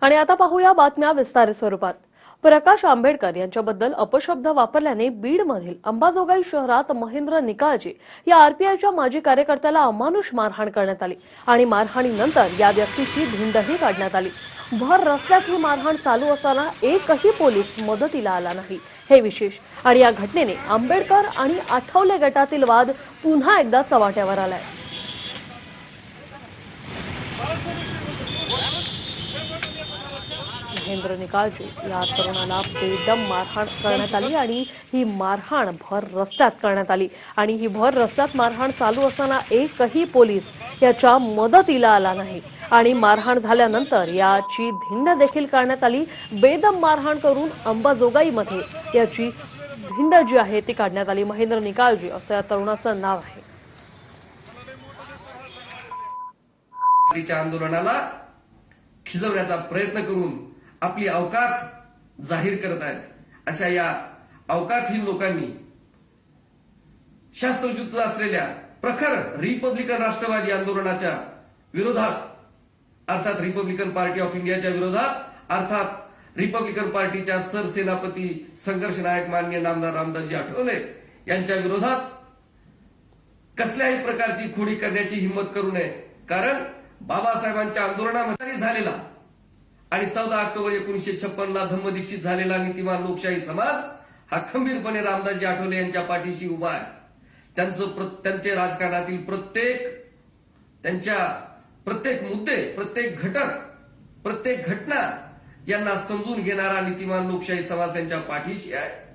आणि आता पाहूया बातम्या विस्तारित स्वरूपात. प्रकाश आंबेडकर यांच्याबद्दल अपशब्द वापरल्याने बीडमधील अंबाजोगाई शहरात महेंद्र निकाळजी या आरपीआयच्या माजी कार्यकर्त्याला अमानुष मारहाण करण्यात आली आणि मारहाणीनंतर या व्यक्तीची धिंडही काढण्यात आली. भर रस्त्यात ही मारहाण चालू असताना एकही पोलीस मदतीला आला नाही. हे विशेष. आणि या घटनेने आंबेडकर आणि आठवले गटातील वाद पुन्हा एकदा चव्हाट्यावर आलाय. महेंद्र निकाळजे या तरुणाला बेदम मारहाण करण्यात आली आणि ही मारहाण भर रस्त्यात करण्यात आली. आणि ही भर रस्त्यात मारहाण चालू असताना एकही पोलीस याच्या मदतीला आला नाही. आणि मारहाण झाल्यानंतर याची धिंड देखील करण्यात आली. बेदम मारहाण करून अंबाजोगाईमध्ये याची धिंड जी आहे ती काढण्यात आली. महेंद्र निकाळजी असं या तरुणाचं नाव आहे. आंदोलनाला खिजवण्याचा प्रयत्न करून आपली अवकात जाहीर करत आहेत. अशा या अवकातहीन लोकांनी शास्त्रशुद्ध असलेल्या प्रखर रिपब्लिकन राष्ट्रवादी आंदोलनाच्या विरोधात अर्थात रिपब्लिकन पार्टी ऑफ इंडियाच्या विरोधात अर्थात रिपब्लिकन पार्टीच्या सरसेनापती संघर्ष नायक मान्य नामदार रामदासजी आठवले यांच्या विरोधात कसल्याही प्रकारची खोडी करण्याची हिंमत करू नये. कारण बाबासाहेबांच्या आंदोलनामध्ये झालेला आणि चौदा ऑक्टोबर एकोणीशे छप्पन ला धम्मदीक्षित झालेला नीतिमान लोकशाही समाज हा खंबीरपणे रामदासजी आठवले यांच्या पाठीशी उभा आहे. त्यांचं प्र- त्यांचे राजकारणातील प्रत्येक त्यांच्या प्रत्येक मुद्दे प्रत्येक घटक प्रत्येक घटना यांना समजून घेणारा नीतिमान लोकशाही समाज त्यांच्या पाठीशी आहे.